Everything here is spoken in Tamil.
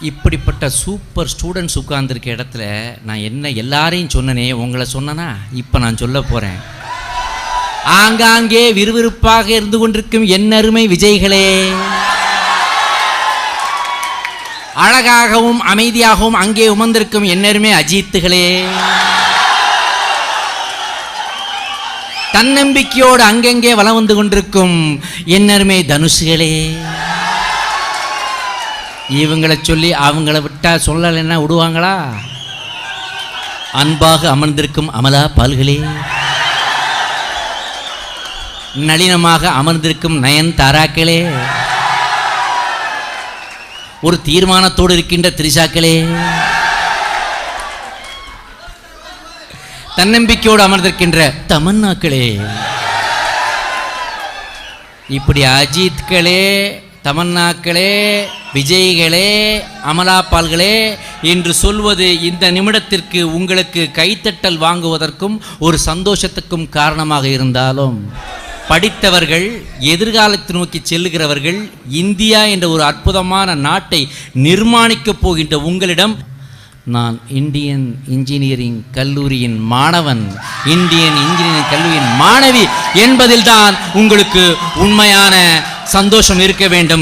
இப்படிப்பட்ட சூப்பர் ஸ்டூடெண்ட்ஸ் உட்கார்ந்துருக்க இடத்துல நான் என்ன எல்லாரையும் சொன்னனே உங்களை சொன்னனா இப்போ நான் சொல்ல போகிறேன் ஆங்காங்கே விறுவிறுப்பாக இருந்து கொண்டிருக்கும் என் அருமை விஜய்களே. அழகாகவும் அமைதியாகவும் அங்கே உமர்ந்திருக்கும் என்னருமே அஜித்துகளே. தன்னம்பிக்கையோடு அங்கங்கே வளம் வந்து கொண்டிருக்கும் என்னருமே தனுஷுகளே. இவங்களை சொல்லி அவங்கள விட்டா சொல்லலைன்னா விடுவாங்களா? அன்பாக அமர்ந்திருக்கும் அமலா பால்களே. நளினமாக அமர்ந்திருக்கும் நயன் தாராக்களே. ஒரு தீர்மானத்தோடு இருக்கின்ற திரிசாக்களே. தன்னம்பிக்கையோடு அமர்ந்திருக்கின்ற தமன்னாக்களே. இப்படி அஜித்களே தமன்னாக்களே விஜய்களே அமலாப்பால்களே என்று சொல்வது இந்த நிமிடத்திற்கு உங்களுக்கு கைத்தட்டல் வாங்குவதற்கும் ஒரு சந்தோஷத்துக்கும் காரணமாக இருந்தாலும் படித்தவர்கள் எதிர்காலத்தை நோக்கி செல்லுகிறவர்கள் இந்தியா என்ற ஒரு அற்புதமான நாட்டை நிர்மாணிக்கப் போகின்ற உங்களிடம் நான் இந்தியன் இன்ஜினியரிங் கல்லூரியின் மாணவன் இந்தியன் இன்ஜினியரிங் கல்லூரியின் மாணவி என்பதில்தான் உங்களுக்கு உண்மையான சந்தோஷம் இருக்க வேண்டும்.